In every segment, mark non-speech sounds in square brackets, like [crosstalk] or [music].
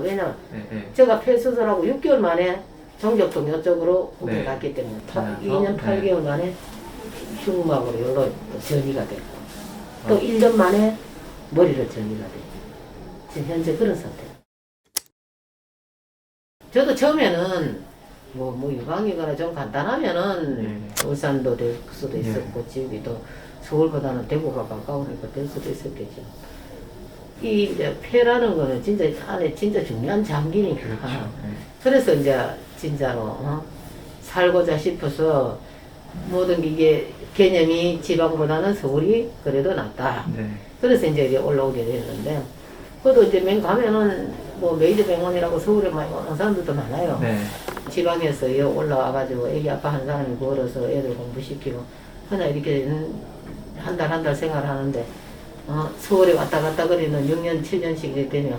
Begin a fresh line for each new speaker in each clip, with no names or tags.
왜냐면
네, 네.
제가 폐수술하고 6개월 만에 정격동 이쪽으로
네.
오게 갔기 때문에 파-
아,
2년
네.
8개월 만에 흉막으로 열로 또 전이가 됐고 또
어.
1년 만에 머리로 전이가 됐고 지금 현재 그런 상태. 저도 처음에는 뭐, 뭐 유방이거나 좀 간단하면은
네.
울산도 될 수도
네.
있었고 집이 또 서울보다는 대구가 가까우니까 될 수도 있었겠죠. 이 이제 폐라는 거는 진짜 안에 진짜 중요한 장기니까.
그렇죠. 네.
그래서 이제 진짜로 어? 살고자 싶어서 모든 게 이게 개념이 지방보다는 서울이 그래도 낫다.
네.
그래서 이제 이제 올라오게 됐는데 그래도 이제 맨 가면은 뭐 메이저 병원이라고 서울에 많이 오는 사람들도 많아요.
네.
지방에서 올라와가지고 애기 아빠 한 사람이 걸어서 애들 공부시키고 하나 이렇게 한 달 한 달 생활하는데 어, 서울에 왔다 갔다 거리는 6년 7년씩 이렇게 되면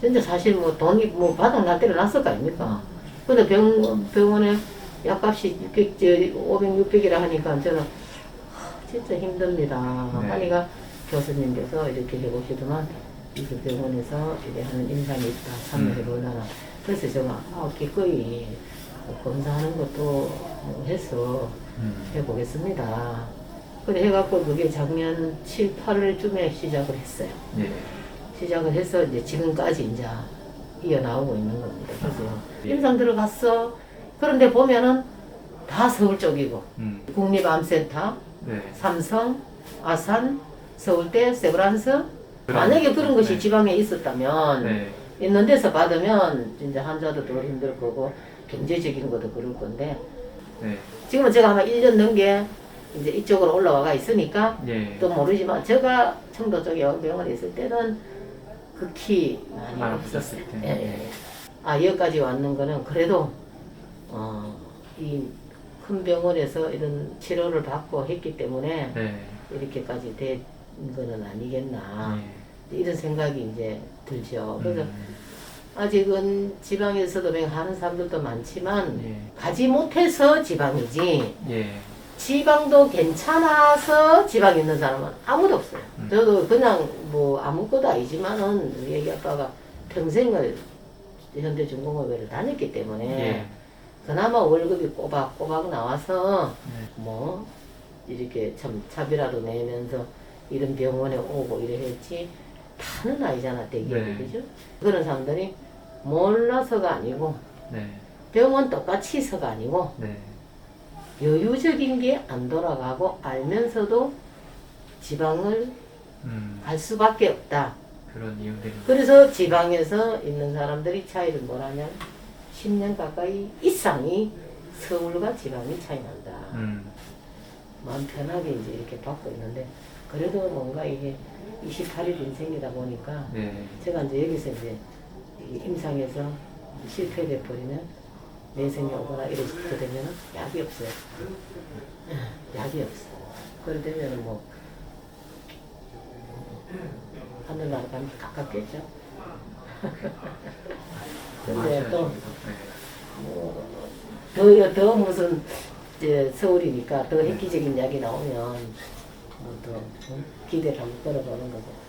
진짜 사실 뭐 돈이 뭐 바닥 날 때를 났을 거 아닙니까? 근데 병, 병원에 약값이 600, 500, 600이라 하니까 저는 하, 진짜 힘듭니다.
네.
하니까 교수님께서 이렇게 해보시더만 이 병원에서 이래 하는 인상이 있다. 참여해보나. 그래서 제가 아, 기꺼이 뭐 검사하는 것도 뭐 해서
음.
해보겠습니다. 그래 해갖고 그게 작년 7, 8월쯤에 시작을 했어요.
예.
시작을 해서 이제 지금까지 이제 이어나오고 있는 겁니다. 그래서
예.
임상 들어갔어. 그런데 보면은 다 서울 쪽이고
음.
국립암센터,
네.
삼성, 아산, 서울대, 세브란스 만약에 그런 것이
네.
지방에 있었다면
네.
있는 데서 받으면 진짜 환자도 더 힘들 거고 경제적인 것도 그럴 건데
네.
지금은 제가 아마 1년 넘게 이제 이쪽으로 올라와가 있으니까
예.
또 모르지만 제가 청도 쪽에 병원에 있을 때는 극히 많이
아,
없었어요.
없었을 때.
예, 예, 예. 아 여기까지 왔는 거는 그래도 어, 이 큰 병원에서 이런 치료를 받고 했기 때문에
네.
이렇게까지 된 거는 아니겠나
예.
이런 생각이 이제 들죠. 그래서
음.
아직은 지방에서도 병하는 사람들도 많지만
예.
가지 못해서 지방이지
예.
지방도 괜찮아서 지방 있는 사람은 아무도 없어요.
음.
저도 그냥 뭐 아무것도 아니지만은 우리 애기 아빠가 평생을 현대중공업회를 다녔기 때문에
예.
그나마 월급이 꼬박꼬박 나와서
네.
뭐 이렇게 참 차비라도 내면서 이런 병원에 오고 이래 했지 다는 아니잖아 대기업이
네.
그죠? 그런 사람들이 몰라서가 아니고
네.
병원 똑같이서가 아니고
네.
여유적인 게 안 돌아가고 알면서도 지방을
음.
갈 수밖에 없다.
그런 이유들이.
그래서 지방에서 있는 사람들이 차이를 뭐라냐면 10년 가까이 이상이 서울과 지방이 차이 난다.
음.
마음 편하게 이제 이렇게 받고 있는데 그래도 뭔가 이게 28일 인생이다 보니까
네.
제가 이제 여기서 이제 이 임상에서 실패돼 버리면 내성이 오거나 이렇게 되면 약이 없어요. 약이 없어. 그래 되면 뭐 하늘나라 가면 가깝겠죠. [laughs] 근데 또 뭐, 더, 더 무슨 이제 서울이니까 더 획기적인 이야기 나오면 뭐더 기대를 한번 걸어보는 거죠.